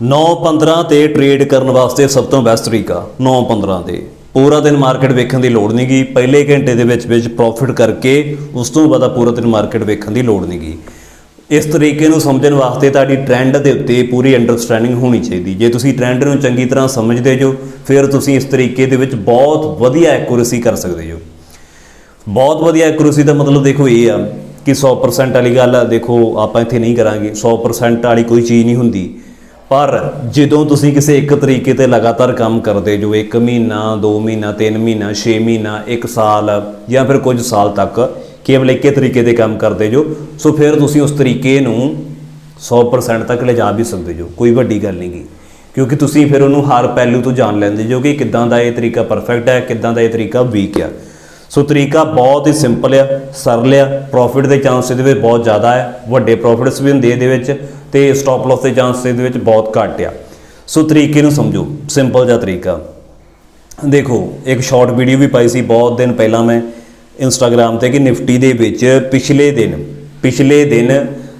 9-15 ਤੇ ਟ੍ਰੇਡ ਕਰਨ ਵਾਸਤੇ ਸਭ ਤੋਂ ਬੈਸਟ ਤਰੀਕਾ 9-15 ਤੇ। ਪੂਰਾ ਦਿਨ ਮਾਰਕੀਟ ਵੇਖਣ ਦੀ ਲੋੜ ਨਹੀਂਗੀ ਪਹਿਲੇ ਘੰਟੇ ਦੇ ਵਿੱਚ ਵਿੱਚ ਪ੍ਰੋਫਿਟ ਕਰਕੇ ਉਸ ਤੋਂ ਬਾਅਦ ਪੂਰਾ ਦਿਨ ਮਾਰਕੀਟ ਵੇਖਣ ਦੀ ਲੋੜ ਨਹੀਂਗੀ ਇਸ ਤਰੀਕੇ ਨੂੰ ਸਮਝਣ ਵਾਸਤੇ ਤੁਹਾਡੀ ਟ੍ਰੈਂਡ ਦੇ ਉੱਤੇ ਪੂਰੀ ਅੰਡਰਸਟੈਂਡਿੰਗ ਹੋਣੀ ਚਾਹੀਦੀ। ਜੇ ਤੁਸੀਂ ਟ੍ਰੈਂਡ ਨੂੰ ਚੰਗੀ ਤਰ੍ਹਾਂ ਸਮਝਦੇ ਜੋ, ਫਿਰ ਤੁਸੀਂ ਇਸ ਤਰੀਕੇ ਦੇ ਵਿੱਚ ਬਹੁਤ ਵਧੀਆ ਐਕੂਰੇਸੀ ਕਰ ਸਕਦੇ ਹੋ ਬਹੁਤ ਵਧੀਆ ਐਕੂਰੇਸੀ ਦਾ ਮਤਲਬ ਦੇਖੋ ਇਹ ਆ ਕਿ 100% ਵਾਲੀ ਗੱਲ ਦੇਖੋ ਆਪਾਂ ਇੱਥੇ ਨਹੀਂ ਕਰਾਂਗੇ। 100% ਵਾਲੀ ਕੋਈ ਚੀਜ਼ ਨਹੀਂ ਹੁੰਦੀ। ਪਰ ਜਦੋਂ ਤੁਸੀਂ ਕਿਸੇ ਇੱਕ ਤਰੀਕੇ ਤੇ ਲਗਾਤਾਰ ਕੰਮ ਕਰਦੇ ਜੋ 1 ਮਹੀਨਾ 2 ਮਹੀਨਾ 3 ਮਹੀਨਾ 6 ਮਹੀਨਾ 1 ਸਾਲ ਜਾਂ ਫਿਰ ਕੁਝ ਸਾਲ ਤੱਕ ਕੇਵਲ ਇੱਕੇ ਤਰੀਕੇ 'ਤੇ ਕੰਮ ਕਰਦੇ ਜੋ, ਸੋ ਫਿਰ ਤੁਸੀਂ ਉਸ ਤਰੀਕੇ ਨੂੰ 100% ਤੱਕ ਲਿਜਾ ਵੀ ਸਕਦੇ ਜੋ। ਕੋਈ ਵੱਡੀ ਗੱਲ ਨਹੀਂਗੀ ਕਿਉਂਕਿ ਤੁਸੀਂ ਫਿਰ ਉਹਨੂੰ ਹਰ ਪਹਿਲੂ ਤੋਂ ਜਾਣ ਲੈਂਦੇ ਜੋ ਕਿ ਕਿੱਦਾਂ ਦਾ ਇਹ ਤਰੀਕਾ ਪਰਫੈਕਟ ਹੈ, ਕਿੱਦਾਂ ਦਾ ਇਹ ਤਰੀਕਾ ਵੀਕ ਆ ਸੋ ਤਰੀਕਾ ਬਹੁਤ ਹੀ ਸਿੰਪਲ ਆ, ਸਰਲ ਆ ਪ੍ਰੋਫਿਟ ਦੇ ਚਾਂਸ ਇਹਦੇ ਵਿੱਚ ਬਹੁਤ ਜ਼ਿਆਦਾ ਹੈ, ਵੱਡੇ ਪ੍ਰੋਫਿਟਸ ਵੀ ਹੁੰਦੇ ਇਹਦੇ ਵਿੱਚ। ਤੇ ਸਟਾਪ ਲਾਸ ਦੇ ਚਾਂਸ ਇਹਦੇ ਵਿੱਚ ਬਹੁਤ ਘੱਟ ਆ। ਸੋ ਤਰੀਕੇ ਨੂੰ ਸਮਝੋ ਸਿੰਪਲ ਜਿਹਾ ਤਰੀਕਾ। ਦੇਖੋ, ਇੱਕ ਸ਼ਾਰਟ ਵੀਡੀਓ ਵੀ ਪਾਈ ਸੀ, ਬਹੁਤ ਦਿਨ ਪਹਿਲਾਂ ਮੈਂ ਇੰਸਟਾਗ੍ਰam ਤੇ ਕਿ ਨਿਫਟੀ ਦੇ ਵਿੱਚ ਪਿਛਲੇ ਦਿਨ ਪਿਛਲੇ ਦਿਨ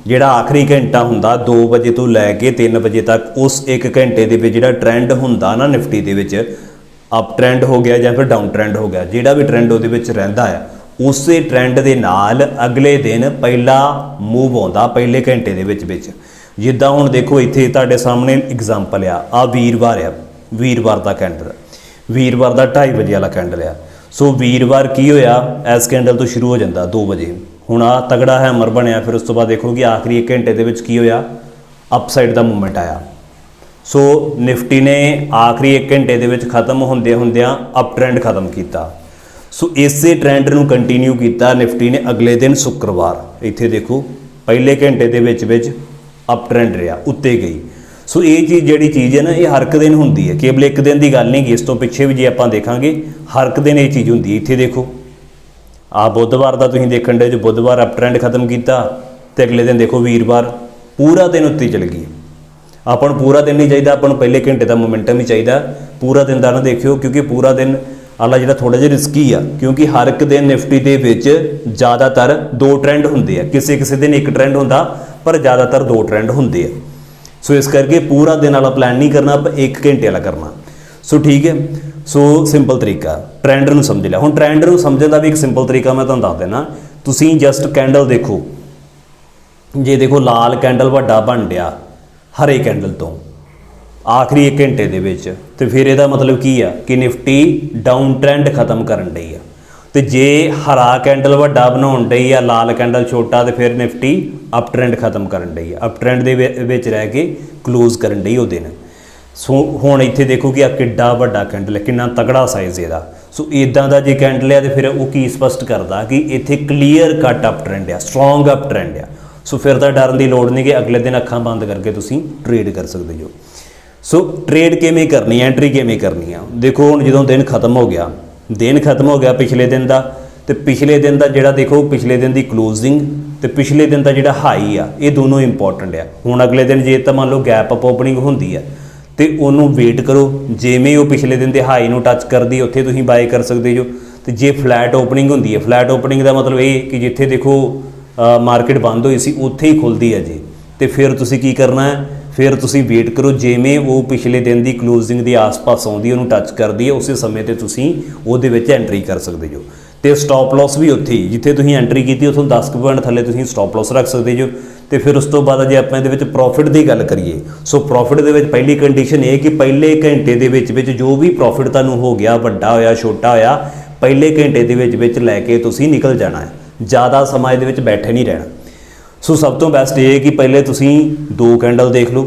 ਜਿਹੜਾ ਆਖਰੀ ਘੰਟਾ ਹੁੰਦਾ 2 ਵਜੇ ਤੋਂ ਲੈ ਕੇ 3 ਵਜੇ ਤੱਕ, ਉਸ 1 ਘੰਟੇ ਦੇ ਵਿੱਚ ਜਿਹੜਾ ਟ੍ਰੈਂਡ ਹੁੰਦਾ ਨਾ ਨਿਫਟੀ ਦੇ ਵਿੱਚ ਅਪ ਟ੍ਰੈਂਡ ਹੋ ਗਿਆ ਜਾਂ ਫਿਰ ਡਾਊਨ ਟ੍ਰੈਂਡ ਹੋ ਗਿਆ, ਜਿਹੜਾ ਵੀ ਟ੍ਰੈਂਡ ਉਹਦੇ ਵਿੱਚ ਰਹਿੰਦਾ ਆ, ਉਸੇ ਟ੍ਰੈਂਡ ਦੇ ਨਾਲ ਅਗਲੇ ਦਿਨ ਪਹਿਲਾ ਮੂਵ ਆਉਂਦਾ, ਪਹਿਲੇ ਘੰਟੇ ਦੇ ਵਿੱਚ ਵਿੱਚ। ਜਿੱਦਾਂ ਹੁਣ ਦੇਖੋ ਇੱਥੇ ਤੁਹਾਡੇ ਸਾਹਮਣੇ ਐਗਜ਼ਾਮਪਲ ਆ ਆ ਵੀਰਵਾਰ ਆ, ਵੀਰਵਾਰ ਦਾ ਕੈਂਡਲ ਵੀਰਵਾਰ ਦਾ 2:30 ਵਜੇ ਵਾਲਾ ਕੈਂਡਲ ਆ। ਸੋ ਵੀਰਵਾਰ ਕੀ ਹੋਇਆ? ਐਸ ਕੈਂਡਲ ਤੋਂ ਸ਼ੁਰੂ ਹੋ ਜਾਂਦਾ 2 ਵਜੇ। ਹੁਣ ਆ ਤਗੜਾ ਹੈਮਰ ਬਣਿਆ, ਫਿਰ ਉਸ ਤੋਂ ਬਾਅਦ ਦੇਖੋ ਕਿ ਆਖਰੀ 1 ਘੰਟੇ ਦੇ ਵਿੱਚ ਕੀ ਹੋਇਆ? ਅਪਸਾਈਡ ਦਾ ਮੂਵਮੈਂਟ ਆਇਆ। ਸੋ ਨਿਫਟੀ ਨੇ ਆਖਰੀ 1 ਘੰਟੇ ਦੇ ਵਿੱਚ ਖਤਮ ਹੁੰਦੇ ਹੁੰਦਿਆਂ ਅਪ ਟ੍ਰੈਂਡ ਖਤਮ ਕੀਤਾ। ਸੋ ਇਸੇ ਟ੍ਰੈਂਡ ਨੂੰ ਕੰਟੀਨਿਊ ਕੀਤਾ ਨਿਫਟੀ ਨੇ ਅਗਲੇ ਦਿਨ ਸ਼ੁੱਕਰਵਾਰ। ਇੱਥੇ ਦੇਖੋ, ਪਹਿਲੇ ਘੰਟੇ ਦੇ ਵਿੱਚ ਵਿੱਚ ਅਪ ਟ੍ਰੈਂਡ ਰਿਹਾ, ਉੱਤੇ ਗਈ। ਸੋ ਇਹ ਚੀਜ਼ ਜਿਹੜੀ ਚੀਜ਼ ਹੈ ਨਾ, ਇਹ ਹਰ ਇੱਕ ਦਿਨ ਹੁੰਦੀ ਹੈ। ਕੇਵਲ ਇੱਕ ਦਿਨ ਦੀ ਗੱਲ ਨਹੀਂ ਗੀ ਇਸ ਤੋਂ ਪਿੱਛੇ ਵੀ ਜੇ ਆਪਾਂ ਦੇਖਾਂਗੇ, ਹਰ ਇੱਕ ਦਿਨ ਇਹ ਚੀਜ਼ ਹੁੰਦੀ ਹੈ। ਇੱਥੇ ਦੇਖੋ, ਆ ਬੁੱਧਵਾਰ ਦਾ ਤੁਸੀਂ ਦੇਖਣ ਦੇ ਜੋ ਬੁੱਧਵਾਰ ਅਪ ਟ੍ਰੈਂਡ ਖਤਮ ਕੀਤਾ ਤੇ ਅਗਲੇ ਦਿਨ ਦੇਖੋ ਵੀਰਵਾਰ ਪੂਰਾ ਦਿਨ ਉੱਤੇ ਚਲ ਗਈ ਆਪਾਂ ਨੂੰ ਪੂਰਾ ਦਿਨ ਨਹੀਂ ਚਾਹੀਦਾ, ਆਪਾਂ ਨੂੰ ਪਹਿਲੇ ਘੰਟੇ ਦਾ ਮੋਮੈਂਟਮ ਹੀ ਚਾਹੀਦਾ। ਪੂਰਾ ਦਿਨ ਦਾ ਨਾ ਦੇਖਿਓ, ਕਿਉਂਕਿ ਪੂਰਾ ਦਿਨ ਆਲਾ ਜਿਹੜਾ ਥੋੜਾ ਜਿਹਾ ਰਿਸਕੀ ਆ, ਕਿਉਂਕਿ ਹਰ ਇੱਕ ਦਿਨ ਨਿਫਟੀ ਦੇ ਵਿੱਚ ਜ਼ਿਆਦਾਤਰ ਦੋ ਟ੍ਰੈਂਡ ਹੁੰਦੇ ਆ। ਕਿਸੇ ਕਿਸੇ ਦਿਨ ਇੱਕ ਟ੍ਰੈਂਡ ਹੁੰਦਾ ਪਰ ਜ਼ਿਆਦਾਤਰ ਦੋ ਟ੍ਰੈਂਡ ਹੁੰਦੇ ਆ। ਸੋ ਇਸ ਕਰਕੇ ਪੂਰਾ ਦਿਨ ਵਾਲਾ ਪਲਾਨ ਨਹੀਂ ਕਰਨਾ, ਆਪਾਂ 1 ਘੰਟੇ ਵਾਲਾ ਕਰਨਾ। ਸੋ ਠੀਕ ਹੈ, ਸੋ ਸਿੰਪਲ ਤਰੀਕਾ ਟ੍ਰੈਂਡ ਨੂੰ ਸਮਝ ਲਿਆ। ਹੁਣ ਟ੍ਰੈਂਡ ਨੂੰ ਸਮਝਣ ਦਾ ਵੀ ਇੱਕ ਸਿੰਪਲ ਤਰੀਕਾ ਮੈਂ ਤੁਹਾਨੂੰ ਦੱਸ ਦੇਣਾ ਤੁਸੀਂ ਜਸਟ ਕੈਂਡਲ ਦੇਖੋ। ਜੇ ਦੇਖੋ ਲਾਲ ਕੈਂਡਲ ਵੱਡਾ ਬਣ ਰਿਹਾ, ਹਰੇ ਕੈਂਡਲ ਤੋਂ, ਆਖਰੀ 1 ਘੰਟੇ ਦੇ ਵਿੱਚ, ਤੇ ਫਿਰ ਇਹਦਾ ਮਤਲਬ ਕੀ ਆ ਕਿ ਨਿਫਟੀ ਡਾਊਨ ਟ੍ਰੈਂਡ ਖਤਮ ਕਰਨ ਡਈ ਆ। ਤੇ ਜੇ ਹਰਾ ਕੈਂਡਲ ਵੱਡਾ ਬਣਾਉਣ ਡਈ ਆ, ਲਾਲ ਕੈਂਡਲ ਛੋਟਾ ਤੇ ਫਿਰ ਨਿਫਟੀ ਅਪ ਟ੍ਰੈਂਡ ਖਤਮ ਕਰਨ ਡਈ ਆ। ਅਪ ਟ੍ਰੈਂਡ ਦੇ ਵਿ- ਵਿੱਚ ਰਹਿ ਕੇ ਕਲੋਜ਼ ਕਰਨ ਡਈ ਉਹ ਦਿਨ ਸੋ ਹੁਣ ਇੱਥੇ ਦੇਖੋ ਕਿ ਆ ਕਿੱਡਾ ਵੱਡਾ ਕੈਂਡਲ ਹੈ, ਕਿੰਨਾ ਤਗੜਾ ਸਾਈਜ਼ ਇਹਦਾ। ਸੋ ਇਦਾਂ ਦਾ ਜੇ ਕੈਂਡਲ ਆ ਤੇ ਫਿਰ ਉਹ ਕੀ ਸਪਸ਼ਟ ਕਰਦਾ ਕਿ ਇੱਥੇ ਕਲੀਅਰ ਕੱਟ ਅਪ ਟ੍ਰੈਂਡ ਆ ਸਟਰੋਂਗ ਅਪ ਟ੍ਰੈਂਡ ਆ। ਸੋ ਫਿਰ ਤਾਂ ਡਰਨ ਦੀ ਲੋੜ ਨਹੀਂ ਕਿ ਅਗਲੇ ਦਿਨ ਅੱਖਾਂ ਬੰਦ ਕਰਕੇ ਤੁਸੀਂ ਟ੍ਰੇਡ ਕਰ ਸਕਦੇ ਹੋ ਸੋ ਟ੍ਰੇਡ ਕਿਵੇਂ ਕਰਨੀ ਐਂਟਰੀ ਕਿਵੇਂ ਕਰਨੀ ਆ? ਦੇਖੋ ਹੁਣ ਜਦੋਂ ਦਿਨ ਖਤਮ ਹੋ ਗਿਆ ਦਿਨ ਖਤਮ ਹੋ ਗਿਆ ਪਿਛਲੇ ਦਿਨ ਦਾ, ਤੇ ਪਿਛਲੇ ਦਿਨ ਦਾ ਜਿਹੜਾ ਦੇਖੋ, ਪਿਛਲੇ ਦਿਨ ਦੀ ਕਲੋਜ਼ਿੰਗ ਤੇ ਪਿਛਲੇ ਦਿਨ ਦਾ ਜਿਹੜਾ ਹਾਈ ਆ, ਇਹ ਦੋਨੋਂ ਇੰਪੋਰਟੈਂਟ ਆ। ਹੁਣ ਅਗਲੇ ਦਿਨ ਜੇ ਤਾਂ ਮੰਨ ਲਓ ਗੈਪ ਅਪ ਓਪਨਿੰਗ ਹੁੰਦੀ ਆ, ਤੇ ਉਹਨੂੰ ਵੇਟ ਕਰੋ, ਜਿਵੇਂ ਉਹ ਪਿਛਲੇ ਦਿਨ ਦੇ ਹਾਈ ਨੂੰ ਟੱਚ ਕਰਦੀ ਉੱਥੇ ਤੁਸੀਂ ਬਾਏ ਕਰ ਸਕਦੇ ਹੋ। ਤੇ ਜੇ ਫਲੈਟ ਓਪਨਿੰਗ ਹੁੰਦੀ ਹੈ ਫਲੈਟ ਓਪਨਿੰਗ ਦਾ ਮਤਲਬ ਇਹ ਕਿ ਜਿੱਥੇ ਦੇਖੋ ਮਾਰਕੀਟ ਬੰਦ ਹੋਈ ਸੀ, ਉੱਥੇ ਹੀ ਖੁੱਲਦੀ ਹੈ ਜੀ। ਤੇ ਫਿਰ ਤੁਸੀਂ ਕੀ ਕਰਨਾ ਹੈ ਫਿਰ ਤੁਸੀਂ ਵੇਟ ਕਰੋ, ਜਿਵੇਂ ਉਹ ਪਿਛਲੇ ਦਿਨ ਦੀ ਕਲੋਜ਼ਿੰਗ ਦੇ ਆਸ-ਪਾਸ ਆਉਂਦੀ, ਉਹਨੂੰ ਟੱਚ ਕਰਦੀ ਹੈ, ਉਸੇ ਸਮੇਂ ਤੇ ਤੁਸੀਂ ਉਹਦੇ ਵਿੱਚ ਐਂਟਰੀ ਕਰ ਸਕਦੇ ਹੋ ਤੇ ਸਟਾਪ ਲਾਸ ਵੀ ਉੱਥੇ ਹੀ, ਜਿੱਥੇ ਤੁਸੀਂ ਐਂਟਰੀ ਕੀਤੀ, ਉਥੋਂ 10 ਕੁ ਪੁਆਇੰਟ ਥੱਲੇ ਤੁਸੀਂ ਸਟਾਪ ਲਾਸ ਰੱਖ ਸਕਦੇ ਹੋ ਤੇ ਫਿਰ ਉਸ ਤੋਂ ਬਾਅਦ ਜੇ ਆਪਾਂ ਇਹਦੇ ਵਿੱਚ ਪ੍ਰੋਫਿਟ ਦੀ ਗੱਲ ਕਰੀਏ, ਸੋ ਪ੍ਰੋਫਿਟ ਦੇ ਵਿੱਚ ਪਹਿਲੀ ਕੰਡੀਸ਼ਨ ਇਹ ਕਿ ਪਹਿਲੇ ਘੰਟੇ ਦੇ ਵਿੱਚ ਵਿੱਚ ਜੋ ਵੀ ਪ੍ਰੋਫਿਟ ਤੁਹਾਨੂੰ ਹੋ ਗਿਆ, ਵੱਡਾ ਹੋਇਆ, ਛੋਟਾ ਹੋਇਆ, ਪਹਿਲੇ ਘੰਟੇ ਦੇ ਵਿੱਚ ਵਿੱਚ ਲੈ ਕੇ ਤੁਸੀਂ ਨਿਕਲ ਜਾਣਾ ਹੈ। ਜ਼ਿਆਦਾ ਸਮਾਂ ਇਹਦੇ ਵਿੱਚ ਬੈਠੇ ਨਹੀਂ ਰਹਿਣਾ। ਸੋ ਸਭ ਤੋਂ ਬੈਸਟ ਇਹ ਹੈ ਕਿ ਪਹਿਲੇ ਤੁਸੀਂ ਦੋ ਕੈਂਡਲ ਦੇਖ ਲਓ।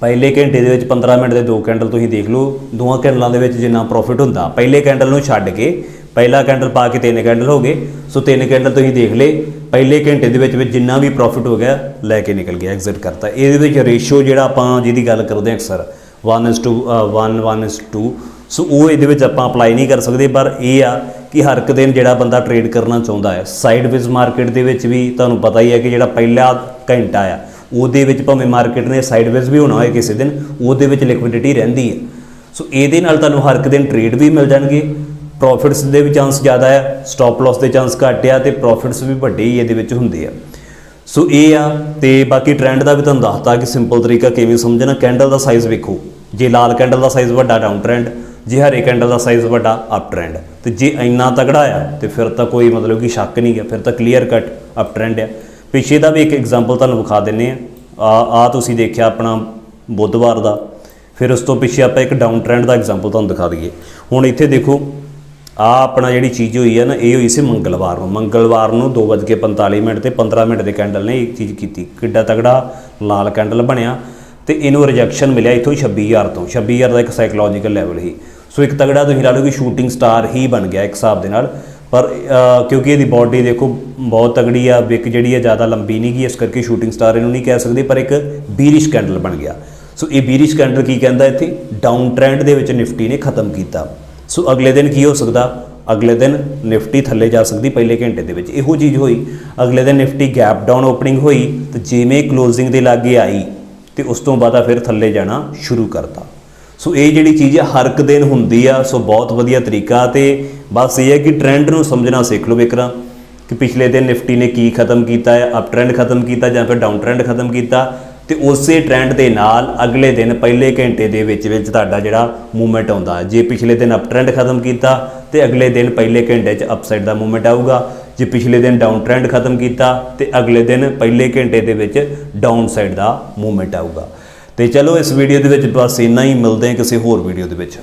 ਪਹਿਲੇ ਘੰਟੇ ਦੇ ਵਿੱਚ 15 ਮਿੰਟ ਦੇ ਦੋ ਕੈਂਡਲ ਤੁਸੀਂ ਦੇਖ ਲਓ। ਦੋਵਾਂ ਕੈਂਡਲਾਂ ਦੇ ਵਿੱਚ ਜਿੰਨਾ ਪ੍ਰੋਫਿਟ ਹੁੰਦਾ, ਪਹਿਲੇ ਕੈਂਡਲ ਨੂੰ ਛੱਡ ਕੇ ਪਹਿਲਾ ਕੈਂਡਲ ਪਾ ਕੇ ਤਿੰਨ ਕੈਂਡਲ ਹੋ ਗਏ। ਸੋ ਤਿੰਨ ਕੈਂਡਲ ਤੁਸੀਂ ਦੇਖ ਲਏ। ਪਹਿਲੇ ਘੰਟੇ ਦੇ ਵਿੱਚ ਵਿੱਚ ਜਿੰਨਾ ਵੀ ਪ੍ਰੋਫਿਟ ਹੋ ਗਿਆ, ਲੈ ਕੇ ਨਿਕਲ ਗਿਆ ਐਗਜ਼ਿਟ ਕਰਤਾ। ਇਹਦੇ ਵਿੱਚ ਰੇਸ਼ੋ ਜਿਹੜਾ ਆਪਾਂ ਜਿਹਦੀ ਗੱਲ ਕਰਦੇ ਹਾਂ ਅਕਸਰ 1:1 1 1:2 ਸੋ ਉਹ ਇਹਦੇ ਵਿੱਚ ਆਪਾਂ ਅਪਲਾਈ ਨਹੀਂ ਕਰ ਸਕਦੇ, ਪਰ ਇਹ ਆ ਕਿ ਹਰ ਇੱਕ ਦਿਨ ਜਿਹੜਾ ਬੰਦਾ ਟ੍ਰੇਡ ਕਰਨਾ ਚਾਹੁੰਦਾ ਹੈ। ਸਾਈਡਵੇਜ਼ ਮਾਰਕੀਟ ਦੇ ਵਿੱਚ ਵੀ ਤੁਹਾਨੂੰ ਪਤਾ ਹੀ ਹੈ ਕਿ ਜਿਹੜਾ ਪਹਿਲਾ ਘੰਟਾ ਆ, ਉਹਦੇ ਵਿੱਚ ਭਾਵੇਂ ਮਾਰਕੀਟ ਨੇ ਸਾਈਡਵੇਜ਼ ਵੀ ਹੋਣਾ ਹੋਏ ਕਿਸੇ ਦਿਨ, ਉਹਦੇ ਵਿੱਚ ਲਿਕੁਇਡਿਟੀ ਰਹਿੰਦੀ ਹੈ। ਸੋ ਇਹਦੇ ਨਾਲ ਤੁਹਾਨੂੰ ਹਰ ਇੱਕ ਦਿਨ ਟ੍ਰੇਡ ਵੀ ਮਿਲ ਜਾਣਗੇ। ਪ੍ਰੋਫਿਟਸ ਦੇ ਵੀ ਚਾਂਸ ਜ਼ਿਆਦਾ ਆ ਸਟਾਪ ਲਾਸ ਦੇ ਚਾਂਸ ਘੱਟ ਆ ਤੇ ਪ੍ਰੋਫਿਟਸ ਵੀ ਵੱਡੇ ਹੀ ਇਹਦੇ ਵਿੱਚ ਹੁੰਦੇ ਆ। ਸੋ ਇਹ ਆ ਤੇ ਬਾਕੀ ਟ੍ਰੈਂਡ ਦਾ ਵੀ ਤੁਹਾਨੂੰ ਦੱਸਤਾ ਕਿ ਸਿੰਪਲ ਤਰੀਕਾ ਕਿਵੇਂ ਸਮਝਣਾ। ਕੈਂਡਲ ਦਾ ਸਾਈਜ਼ ਵੇਖੋ। ਜੇ ਲਾਲ ਕੈਂਡਲ ਦਾ ਸਾਈਜ਼ ਵੱਡਾ ਡਾਊਨ ਟ੍ਰੈਂਡ ਜੇ ਹਰੇ ਕੈਂਡਲ ਦਾ ਸਾਈਜ਼ ਵੱਡਾ ਅਪ ਟ੍ਰੈਂਡ ਤੇ ਜੇ ਇੰਨਾ ਤਗੜਾ ਆ, ਤੇ ਫਿਰ ਤਾਂ ਕੋਈ ਮਤਲਬ ਕਿ ਸ਼ੱਕ ਨਹੀਂ ਹੈ ਫਿਰ ਤਾਂ ਕਲੀਅਰ ਕੱਟ ਅਪ ਟ੍ਰੈਂਡ ਆ। ਪਿੱਛੇ ਦਾ ਵੀ ਇੱਕ ਐਗਜ਼ਾਮਪਲ ਤੁਹਾਨੂੰ ਵਿਖਾ ਦਿੰਨੇ ਆ। ਆ ਆ ਤੁਸੀਂ ਦੇਖਿਆ ਆਪਣਾ ਬੁੱਧਵਾਰ ਦਾ। ਫਿਰ ਉਸ ਤੋਂ ਪਿੱਛੇ ਆਪਾਂ ਇੱਕ ਡਾਊਨ ਟ੍ਰੈਂਡ ਦਾ ਐਗਜ਼ਾਮਪਲ ਤੁਹਾਨੂੰ ਦਿਖਾ ਦਈਏ। ਹੁਣ ਇੱਥੇ ਦੇਖੋ, ਆ ਆਪਣਾ ਜਿਹੜੀ ਚੀਜ਼ ਹੋਈ ਹੈ ਨਾ, ਇਹ ਹੋਈ ਸੀ ਮੰਗਲਵਾਰ ਨੂੰ। ਮੰਗਲਵਾਰ ਨੂੰ 2:45 ਮਿੰਟ ਤੇ 15 ਮਿੰਟ ਦੇ ਕੈਂਡਲ ਨੇ ਇਹ ਚੀਜ਼ ਕੀਤੀ। ਕਿੱਡਾ ਤਗੜਾ ਲਾਲ ਕੈਂਡਲ ਬਣਿਆ। ਤੇ ਇਹਨੂੰ ਰਿਜੈਕਸ਼ਨ ਮਿਲਿਆ ਇਥੋਂ 26000 ਤੋਂ। 26000 ਦਾ ਇੱਕ ਸਾਈਕੋਲੋਜੀਕਲ ਲੈਵਲ ਹੀ ਸੋ ਇੱਕ ਤਗੜਾ ਤੁਸੀਂ ਲਾ ਲਓ ਕਿ ਸ਼ੂਟਿੰਗ ਸਟਾਰ ਹੀ ਬਣ ਗਿਆ ਇੱਕ ਹਿਸਾਬ ਦੇ ਨਾਲ। ਪਰ ਕਿਉਂਕਿ ਇਹਦੀ ਬਾਡੀ ਦੇਖੋ, ਬਹੁਤ ਤਗੜੀ ਆ ਵਿਕ ਜਿਹੜੀ ਆ ਜ਼ਿਆਦਾ ਲੰਬੀ ਨਹੀਂ ਗਈ ਇਸ ਕਰਕੇ ਸ਼ੂਟਿੰਗ ਸਟਾਰ ਇਹਨੂੰ ਨਹੀਂ ਕਹਿ ਸਕਦੇ, ਪਰ ਇੱਕ ਬੀਰਿਸ਼ ਕੈਂਡਲ ਬਣ ਗਿਆ। ਸੋ ਇਹ ਬੀਰਿਸ਼ ਕੈਂਡਲ ਕੀ ਕਹਿੰਦਾ ਇੱਥੇ? ਡਾਊਨ ਟ੍ਰੈਂਡ ਦੇ ਵਿੱਚ ਨਿਫਟੀ ਨੇ ਖਤਮ ਕੀਤਾ। ਸੋ ਅਗਲੇ ਦਿਨ ਕੀ ਹੋ ਸਕਦਾ? ਅਗਲੇ ਦਿਨ ਨਿਫਟੀ ਥੱਲੇ ਜਾ ਸਕਦੀ, ਪਹਿਲੇ ਘੰਟੇ ਦੇ ਵਿੱਚ। ਇਹੋ ਚੀਜ਼ ਹੋਈ। ਅਗਲੇ ਦਿਨ ਨਿਫਟੀ ਗੈਪ ਡਾਊਨ ਓਪਨਿੰਗ ਹੋਈ, ਤੇ ਜਿਵੇਂ ਕਲੋਜ਼ਿੰਗ ਦੇ ਲਾਗੇ ਆਈ, ਤੇ ਉਸ ਤੋਂ ਬਾਅਦ ਆ ਫਿਰ ਥੱਲੇ ਜਾਣਾ ਸ਼ੁਰੂ ਕਰਤਾ। ਸੋ ਇਹ ਜਿਹੜੀ ਚੀਜ਼ ਹੈ ਹਰ ਇੱਕ ਦਿਨ ਹੁੰਦੀ ਆ, ਸੋ ਬਹੁਤ ਵਧੀਆ ਤਰੀਕਾ ਤੇ ਬਸ ਇਹ ਹੈ ਕਿ ਟ੍ਰੈਂਡ ਨੂੰ ਸਮਝਣਾ ਸਿੱਖ ਲਓ ਇਕਰਾ ਕਿ ਪਿਛਲੇ ਦਿਨ ਨਿਫਟੀ ਨੇ ਕੀ ਖਤਮ ਕੀਤਾ ਹੈ ਅਪ ਟ੍ਰੈਂਡ ਖਤਮ ਕੀਤਾ ਜਾਂ ਫਿਰ ਡਾਊਨ ਟ੍ਰੈਂਡ ਖਤਮ ਕੀਤਾ ਤੇ ਉਸੇ ਟ੍ਰੈਂਡ ਦੇ ਨਾਲ ਅਗਲੇ ਦਿਨ ਪਹਿਲੇ ਘੰਟੇ ਦੇ ਵਿੱਚ ਵਿੱਚ ਤੁਹਾਡਾ ਜਿਹੜਾ ਮੂਵਮੈਂਟ ਆਉਂਦਾ। ਜੇ ਪਿਛਲੇ ਦਿਨ ਅਪ ਟ੍ਰੈਂਡ ਖਤਮ ਕੀਤਾ ਤੇ ਅਗਲੇ ਦਿਨ ਪਹਿਲੇ ਘੰਟੇ 'ਚ ਅਪਸਾਈਡ ਦਾ ਮੂਵਮੈਂਟ ਆਊਗਾ। ਜੇ ਪਿਛਲੇ ਦਿਨ ਡਾਊਨ ਟ੍ਰੈਂਡ ਖਤਮ ਕੀਤਾ ਤੇ ਅਗਲੇ ਦਿਨ ਪਹਿਲੇ ਘੰਟੇ ਦੇ ਵਿੱਚ ਡਾਊਨ ਸਾਈਡ ਦਾ ਮੂਵਮੈਂਟ ਆਊਗਾ। ਤੇ ਚਲੋ ਇਸ ਵੀਡੀਓ ਦੇ ਵਿੱਚ ਬਸ ਇੰਨਾ ਹੀ ਮਿਲਦੇ ਹਾਂ ਕਿਸੇ ਹੋਰ ਵੀਡੀਓ ਦੇ ਵਿੱਚ।